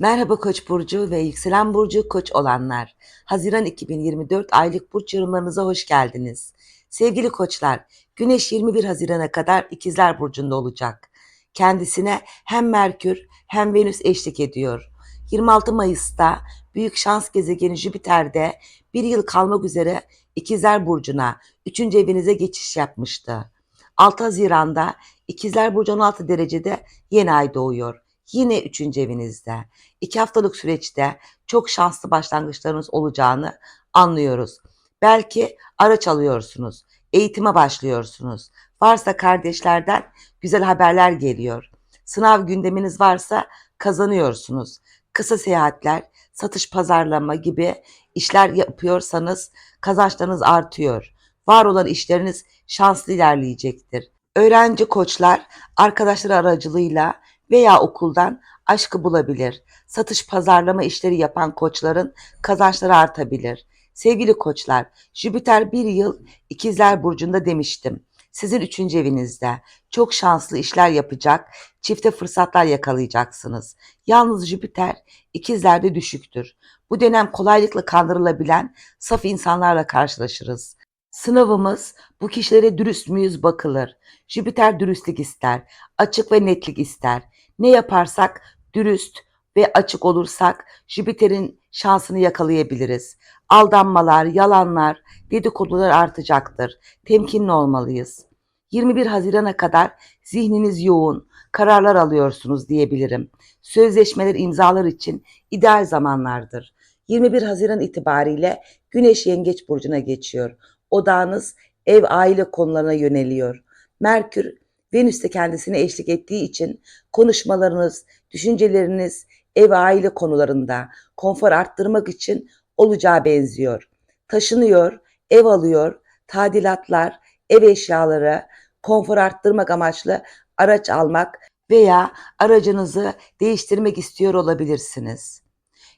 Merhaba Koç burcu ve yükselen burcu Koç olanlar. Haziran 2024 aylık burç yorumlarınıza hoş geldiniz. Sevgili Koçlar, Güneş 21 Haziran'a kadar İkizler burcunda olacak. Kendisine hem Merkür hem Venüs eşlik ediyor. 26 Mayıs'ta büyük şans gezegeni Jüpiter'de bir yıl kalmak üzere İkizler burcuna 3. evinize geçiş yapmıştı. 6 Haziran'da İkizler burcu 16 derecede yeni ay doğuyor. Yine 3. evinizde. 2 haftalık süreçte çok şanslı başlangıçlarınız olacağını anlıyoruz. Belki araç alıyorsunuz, eğitime başlıyorsunuz. Varsa kardeşlerden güzel haberler geliyor. Sınav gündeminiz varsa kazanıyorsunuz. Kısa seyahatler, satış pazarlama gibi işler yapıyorsanız kazançlarınız artıyor. Var olan işleriniz şanslı ilerleyecektir. Öğrenci koçlar arkadaşları aracılığıyla veya okuldan aşkı bulabilir. Satış pazarlama işleri yapan koçların kazançları artabilir. Sevgili koçlar, Jüpiter bir yıl ikizler burcunda demiştim. Sizin üçüncü evinizde çok şanslı işler yapacak, çifte fırsatlar yakalayacaksınız. Yalnız Jüpiter ikizlerde düşüktür. Bu dönem kolaylıkla kandırılabilen saf insanlarla karşılaşırız. Sınavımız bu kişilere dürüst müyüz bakılır. Jüpiter dürüstlük ister, açık ve netlik ister. Ne yaparsak dürüst ve açık olursak Jüpiter'in şansını yakalayabiliriz. Aldanmalar, yalanlar, dedikodular artacaktır. Temkinli olmalıyız. 21 Haziran'a kadar zihniniz yoğun, kararlar alıyorsunuz diyebilirim. Sözleşmeler imzalar için ideal zamanlardır. 21 Haziran itibariyle Güneş Yengeç burcuna geçiyor. Odağınız ev aile konularına yöneliyor. Merkür Venüs de kendisine eşlik ettiği için konuşmalarınız, düşünceleriniz ev aile konularında konfor arttırmak için olacağı benziyor. Taşınıyor, ev alıyor, tadilatlar, ev eşyaları, konfor arttırmak amaçlı araç almak veya aracınızı değiştirmek istiyor olabilirsiniz.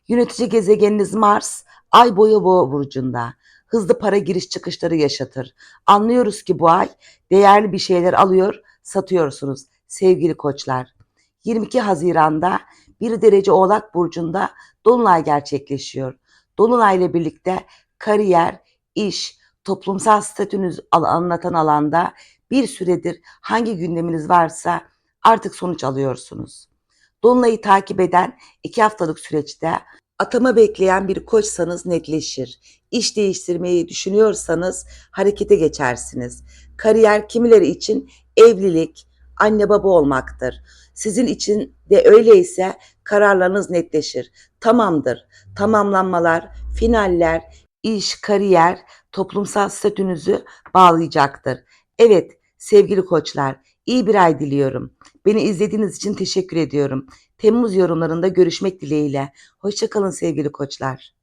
Yönetici gezegeniniz Mars, ay boyu boğa burcunda. Hızlı para giriş çıkışları yaşatır. Anlıyoruz ki bu ay değerli bir şeyler alıyor, satıyorsunuz sevgili koçlar. 22 Haziran'da bir derece Oğlak Burcu'nda Dolunay gerçekleşiyor. Dolunay ile birlikte kariyer, iş, toplumsal statünüz anlatan alanda bir süredir hangi gündeminiz varsa artık sonuç alıyorsunuz. Dolunay'ı takip eden iki haftalık süreçte atama bekleyen bir koçsanız netleşir. İş değiştirmeyi düşünüyorsanız harekete geçersiniz. Kariyer kimileri için evlilik, anne baba olmaktır. Sizin için de öyleyse kararlarınız netleşir. Tamamdır. Tamamlanmalar, finaller, iş, kariyer, toplumsal statünüzü bağlayacaktır. Evet sevgili koçlar, iyi bir ay diliyorum. Beni izlediğiniz için teşekkür ediyorum. Temmuz yorumlarında görüşmek dileğiyle. Hoşçakalın sevgili koçlar.